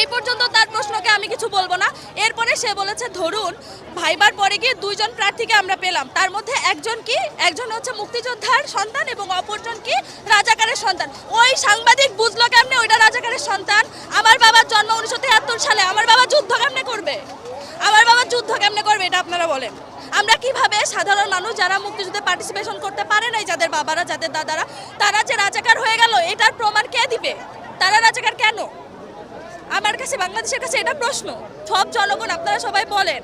এই পর্যন্ত তার প্রশ্নকে আমি কিছু বলব না। এরপরে সে বলেছে, ধরুন, ভাইবার পরে গিয়ে দুইজন প্রার্থীকে আমরা পেলাম। তার মধ্যে একজন কি? একজন হচ্ছে মুক্তিযোদ্ধার সন্তান এবং অপরজন কি? রাজাকারের সন্তান। ওই সাংবাদিক বুঝলো কেমনে ওইটা রাজাকারের সন্তান? আমার বাবার জন্ম উনিশশো তিয়াত্তর সালে, আমার বাবা যুদ্ধ কেমনে করবে? আমার বাবা যুদ্ধ কেমনে করবে এটা আপনারা বলেন। আমরা কীভাবে সাধারণ মানুষ যারা মুক্তিযুদ্ধে পার্টিসিপেশন করতে পারে নাই, যাদের বাবারা, যাদের দাদারা, তারা যে রাজাকার হয়ে গেল, এটার প্রমাণ কে দিবে? তারা রাজাকার কেন? কাছে, বাংলাদেশের কাছে এটা প্রশ্ন। সব জনগণ, আপনারা সবাই বলেন,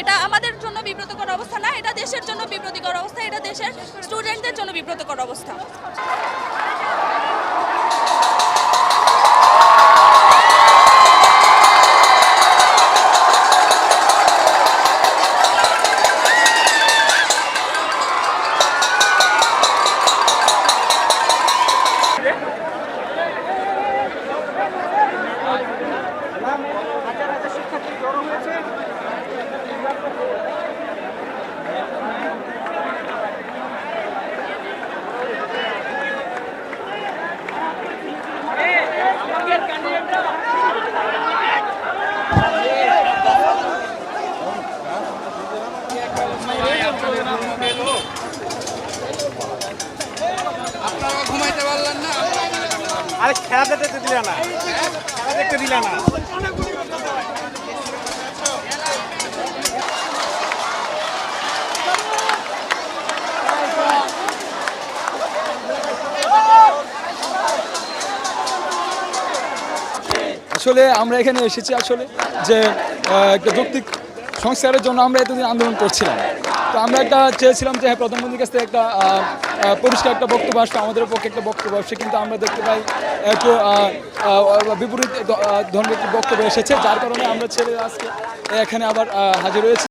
এটা আমাদের জন্য বিব্রতকর অবস্থা না, এটা দেশের জন্য বিব্রতিকর অবস্থা, এটা দেশের স্টুডেন্টদের জন্য বিব্রতকর অবস্থা আপনারা ঘুমাইতে পারলেন না আরে খেলা দেখতে দিলে না। খেলা দেখতে দিলে না। আসলে আমরা এখানে এসেছি আসলে যে যৌক্তিক সংস্কারের জন্য আমরা এতদিন আন্দোলন করছিলাম। তো আমরা একটা চেয়েছিলাম যে হ্যাঁ প্রধানমন্ত্রীর কাছ থেকে একটা পরিষ্কার একটা বক্তব্য আসবে, আমাদের পক্ষে একটা বক্তব্য আসছে কিন্তু আমরা দেখতে পাই একটু বিপরীত ধর্মের বক্তব্য এসেছে, যার কারণে আমরা ছেড়ে আজকে এখানে আবার হাজির হয়েছি।